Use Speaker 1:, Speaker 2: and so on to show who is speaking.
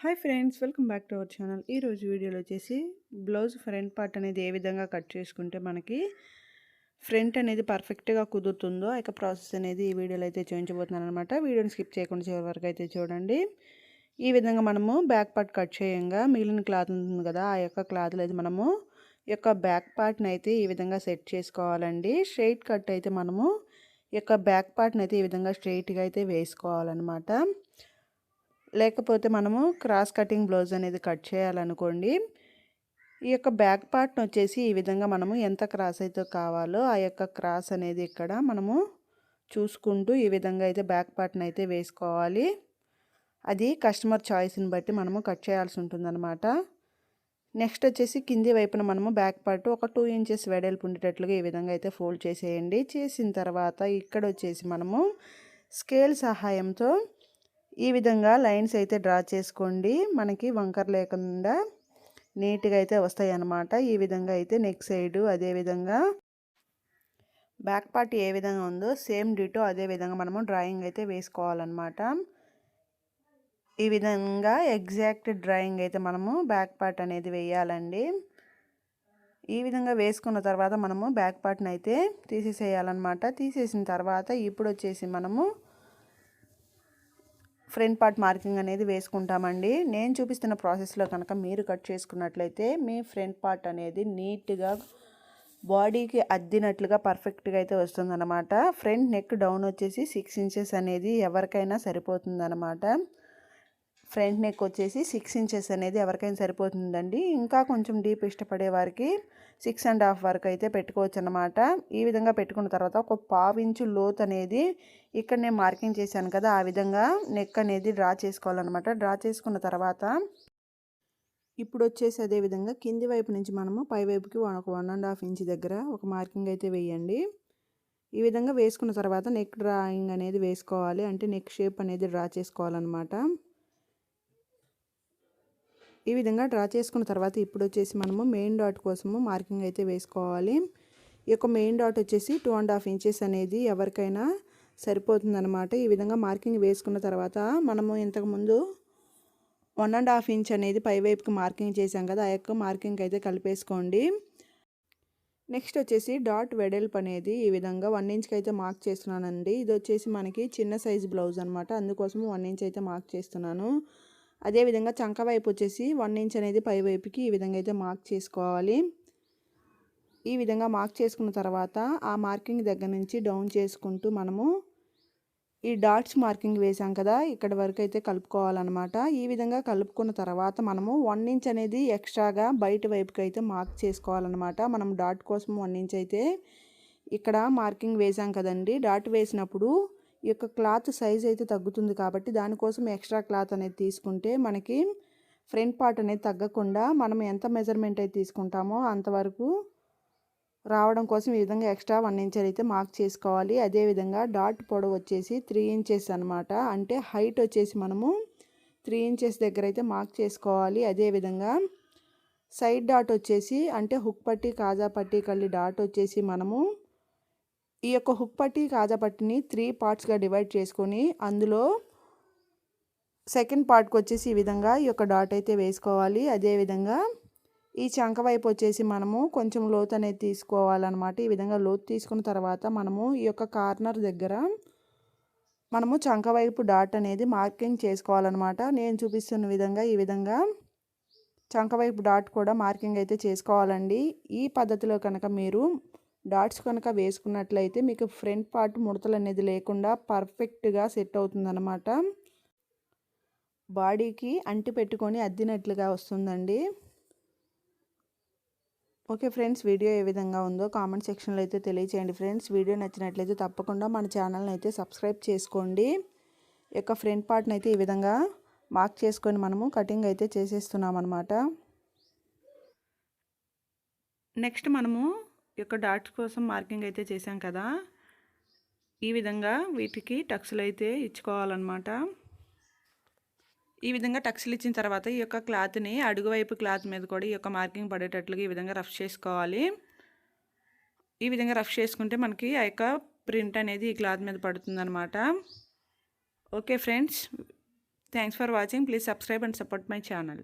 Speaker 1: Hi friends welcome back to our channel. ఈరోజు వీడియోలో వచ్చేసి బ్లౌజ్ ఫ్రంట్ పార్ట్ అనేది ఏ విధంగా కట్ చేసుకుంటే మనకి ఫ్రంట్ అనేది పర్ఫెక్ట్గా కుదురుతుందో ఆ యొక్క ప్రాసెస్ అనేది ఈ వీడియోలో అయితే చూపించబోతున్నాను అనమాట వీడియోని స్కిప్ చేయకుండా చివరి వరకు అయితే చూడండి. ఈ విధంగా మనము బ్యాక్ పార్ట్ కట్ చేయంగా మిగిలిన క్లాత్ ఉంటుంది కదా ఆ యొక్క క్లాత్లో అయితే మనము ఈ యొక్క బ్యాక్ పార్ట్ని అయితే ఈ విధంగా సెట్ చేసుకోవాలండి. స్ట్రైట్ కట్ అయితే మనము యొక్క బ్యాక్ పార్ట్ని అయితే ఈ విధంగా స్ట్రైట్గా అయితే వేసుకోవాలన్నమాట. లేకపోతే మనము క్రాస్ కటింగ్ బ్లౌజ్ అనేది కట్ చేయాలనుకోండి ఈ యొక్క బ్యాక్ పార్ట్ని వచ్చేసి ఈ విధంగా మనము ఎంత క్రాస్ అయితే కావాలో ఆ యొక్క క్రాస్ అనేది ఇక్కడ మనము చూసుకుంటూ ఈ విధంగా అయితే బ్యాక్ పార్ట్ని అయితే వేసుకోవాలి. అది కస్టమర్ చాయిస్ని బట్టి మనము కట్ చేయాల్సి ఉంటుందన్నమాట. నెక్స్ట్ వచ్చేసి కింది వైపున మనము బ్యాక్ పార్ట్ ఒక టూ ఇంచెస్ వెడల్పు ఉండేటట్లుగా ఈ విధంగా అయితే ఫోల్డ్ చేసేయండి. చేసిన తర్వాత ఇక్కడ వచ్చేసి మనము స్కేల్ సహాయంతో ఈ విధంగా లైన్స్ అయితే డ్రా చేసుకోండి. మనకి వంకర లేకుండా నీట్గా అయితే వస్తాయి అన్నమాట ఈ విధంగా అయితే నెక్ సైడు అదేవిధంగా బ్యాక్ పార్ట్ ఏ విధంగా ఉందో సేమ్ డిటో అదే విధంగా మనము డ్రాయింగ్ అయితే వేసుకోవాలన్నమాట. ఈ విధంగా ఎగ్జాక్ట్ డ్రాయింగ్ అయితే మనము బ్యాక్ పార్ట్ అనేది వేయాలండి. ఈ విధంగా వేసుకున్న తర్వాత మనము బ్యాక్ పార్ట్ని అయితే తీసేసేయాలన్నమాట. తీసేసిన తర్వాత ఇప్పుడు వచ్చేసి మనము ఫ్రంట్ పార్ట్ మార్కింగ్ అనేది వేసుకుంటామండి. నేను చూపిస్తున్న ప్రాసెస్లో కనుక మీరు కట్ చేసుకున్నట్లయితే మీ ఫ్రంట్ పార్ట్ అనేది నీట్గా బాడీకి అద్దినట్లుగా పర్ఫెక్ట్గా అయితే వస్తుందన్నమాట. ఫ్రంట్ నెక్ డౌన్ వచ్చేసి సిక్స్ ఇంచెస్ అనేది ఎవరికైనా సరిపోతుందన్నమాట. ఫ్రంట్ నెక్ వచ్చేసి సిక్స్ ఇంచెస్ అనేది ఎవరికైనా సరిపోతుందండి. ఇంకా కొంచెం డీప్ ఇష్టపడే వారికి సిక్స్ అండ్ హాఫ్ వరకు అయితే పెట్టుకోవచ్చు అనమాట ఈ విధంగా పెట్టుకున్న తర్వాత ఒక పావు ఇంచు లోత్ అనేది ఇక్కడ నేను మార్కింగ్ చేశాను కదా ఆ విధంగా నెక్ అనేది డ్రా చేసుకోవాలన్నమాట. డ్రా చేసుకున్న తర్వాత ఇప్పుడు వచ్చేసి అదే విధంగా కింది వైపు నుంచి మనము పై వైపుకి ఒక వన్ అండ్ హాఫ్ ఇంచ్ దగ్గర ఒక మార్కింగ్ అయితే వేయండి. ఈ విధంగా వేసుకున్న తర్వాత నెక్ డ్రాయింగ్ అనేది వేసుకోవాలి. అంటే నెక్ షేప్ అనేది డ్రా చేసుకోవాలన్నమాట. ఈ విధంగా డ్రా చేసుకున్న తర్వాత ఇప్పుడు వచ్చేసి మనము మెయిన్ డాట్ కోసము మార్కింగ్ అయితే వేసుకోవాలి. ఈ యొక్క మెయిన్ డాట్ వచ్చేసి టూ అండ్ హాఫ్ ఇంచెస్ అనేది ఎవరికైనా సరిపోతుందన్నమాట. ఈ విధంగా మార్కింగ్ వేసుకున్న తర్వాత మనము ఇంతకుముందు వన్ అండ్ హాఫ్ ఇంచ్ అనేది పైవైపుకి మార్కింగ్ చేసాం కదా ఆ యొక్క మార్కింగ్ అయితే కలిపేసుకోండి. నెక్స్ట్ వచ్చేసి డాట్ వెడల్పు అనేది ఈ విధంగా వన్ ఇంచ్కి అయితే మార్క్ చేస్తున్నానండి. ఇది వచ్చేసి మనకి చిన్న సైజ్ బ్లౌజ్ అనమాట అందుకోసం వన్ ఇంచ్ అయితే మార్క్ చేస్తున్నాను. అదేవిధంగా చంక వైపు వచ్చేసి వన్ ఇంచ్ అనేది పై వైపుకి ఈ విధంగా అయితే మార్క్ చేసుకోవాలి. ఈ విధంగా మార్క్ చేసుకున్న తర్వాత ఆ మార్కింగ్ దగ్గర నుంచి డౌన్ చేసుకుంటూ మనము ఈ డాట్స్ మార్కింగ్ వేసాం కదా ఇక్కడ వరకు అయితే కలుపుకోవాలన్నమాట. ఈ విధంగా కలుపుకున్న తర్వాత మనము వన్ ఇంచ్ అనేది ఎక్స్ట్రాగా బయట వైపుకి అయితే మార్క్ చేసుకోవాలన్నమాట. మనం డాట్ కోసం వన్ ఇంచ్ అయితే ఇక్కడ మార్కింగ్ వేసాం కదండి. డాట్ వేసినప్పుడు ఈ యొక్క క్లాత్ సైజ్ అయితే తగ్గుతుంది కాబట్టి దానికోసం ఎక్స్ట్రా క్లాత్ అనేది తీసుకుంటే మనకి ఫ్రంట్ పార్ట్ అనేది తగ్గకుండా మనం ఎంత మెజర్మెంట్ అయితే తీసుకుంటామో అంతవరకు రావడం కోసం ఈ విధంగా ఎక్స్ట్రా వన్ ఇంచ్ అయితే మార్క్ చేసుకోవాలి. అదేవిధంగా డాట్ పొడవు వచ్చేసి త్రీ ఇంచెస్ అనమాట అంటే హైట్ వచ్చేసి మనము త్రీ ఇంచెస్ దగ్గర అయితే మార్క్ చేసుకోవాలి. అదేవిధంగా సైడ్ డాట్ వచ్చేసి అంటే హుక్ పట్టి కాజా పట్టి కళ్ళి డాట్ వచ్చేసి మనము ఈ యొక్క హుప్పటి కాజాపట్టిని త్రీ పార్ట్స్గా డివైడ్ చేసుకొని అందులో సెకండ్ పార్ట్కి వచ్చేసి ఈ విధంగా ఈ యొక్క డాట్ అయితే వేసుకోవాలి. అదేవిధంగా ఈ చంక వైపు వచ్చేసి మనము కొంచెం లోతు అనేది తీసుకోవాలన్నమాట. ఈ విధంగా లోతు తీసుకున్న తర్వాత మనము ఈ యొక్క కార్నర్ దగ్గర మనము చంక వైపు డాట్ అనేది మార్కింగ్ చేసుకోవాలన్నమాట. నేను చూపిస్తున్న విధంగా ఈ విధంగా చంక వైపు డాట్ కూడా మార్కింగ్ అయితే చేసుకోవాలండి. ఈ పద్ధతిలో కనుక మీరు డాట్స్ కనుక వేసుకున్నట్లయితే మీకు ఫ్రంట్ పార్ట్ ముడతలు అనేది లేకుండా పర్ఫెక్ట్గా సెట్ అవుతుందన్నమాట. బాడీకి అంటి పెట్టుకొని అద్దినట్లుగా వస్తుందండి. ఓకే ఫ్రెండ్స్ వీడియో ఏ విధంగా ఉందో కామెంట్ సెక్షన్లో అయితే తెలియచేయండి ఫ్రెండ్స్. వీడియో నచ్చినట్లయితే తప్పకుండా మన ఛానల్ని అయితే సబ్స్క్రైబ్ చేసుకోండి. యొక్క ఫ్రంట్ పార్ట్ని అయితే ఈ విధంగా మార్క్ చేసుకొని మనము కటింగ్ అయితే చేసేస్తున్నాం అనమాట నెక్స్ట్ మనము యొక్క డాట్స్ కోసం మార్కింగ్ అయితే చేసాం కదా. ఈ విధంగా వీటికి టక్స్లు అయితే ఇచ్చుకోవాలన్నమాట. ఈ విధంగా టక్స్లు ఇచ్చిన తర్వాత ఈ యొక్క క్లాత్ని అడుగువైపు క్లాత్ మీద కూడా ఈ యొక్క మార్కింగ్ పడేటట్లుగా ఈ విధంగా రఫ్ చేసుకోవాలి. ఈ విధంగా రఫ్ చేసుకుంటే మనకి ఆ యొక్క ప్రింట్ అనేది ఈ క్లాత్ మీద పడుతుందన్నమాట. Okay friends thanks for watching. Please subscribe and support my channel.